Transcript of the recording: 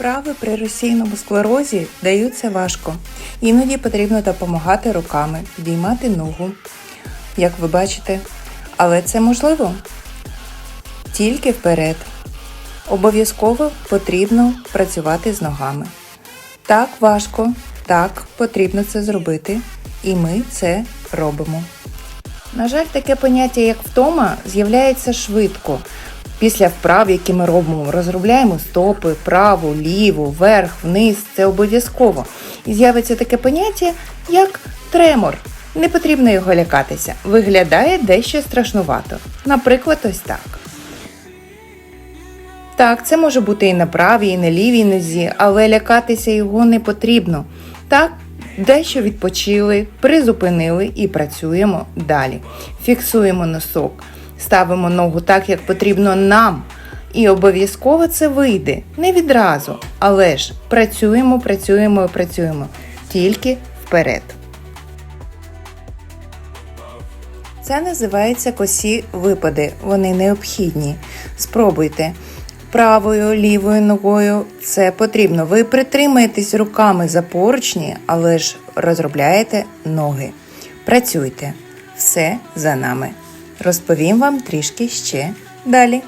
Вправи при розсіяному склерозі даються важко. Іноді потрібно допомагати руками, підіймати ногу, як ви бачите. Але це можливо тільки вперед. Обов'язково потрібно працювати з ногами. Так важко, так потрібно це зробити, і ми це робимо. На жаль, таке поняття, як втома, з'являється швидко. Після вправ, які ми робимо, розробляємо стопи, праву, ліву, вверх, вниз, це обов'язково. І з'явиться таке поняття, як тремор. Не потрібно його лякатися. Виглядає дещо страшнувато. Наприклад, ось так. Так, це може бути і на правій, і на лівій нозі, але лякатися його не потрібно. Так, дещо відпочили, призупинили і працюємо далі. Фіксуємо носок, ставимо ногу так, як потрібно нам. І обов'язково це вийде. Не відразу, але ж працюємо, працюємо і працюємо. Тільки вперед. Це називається косі випади. Вони необхідні. Спробуйте. Правою, лівою ногою це потрібно. Ви притримаєтесь руками за поручні, але ж розробляєте ноги. Працюйте. Все за нами. Розповім вам трішки ще далі.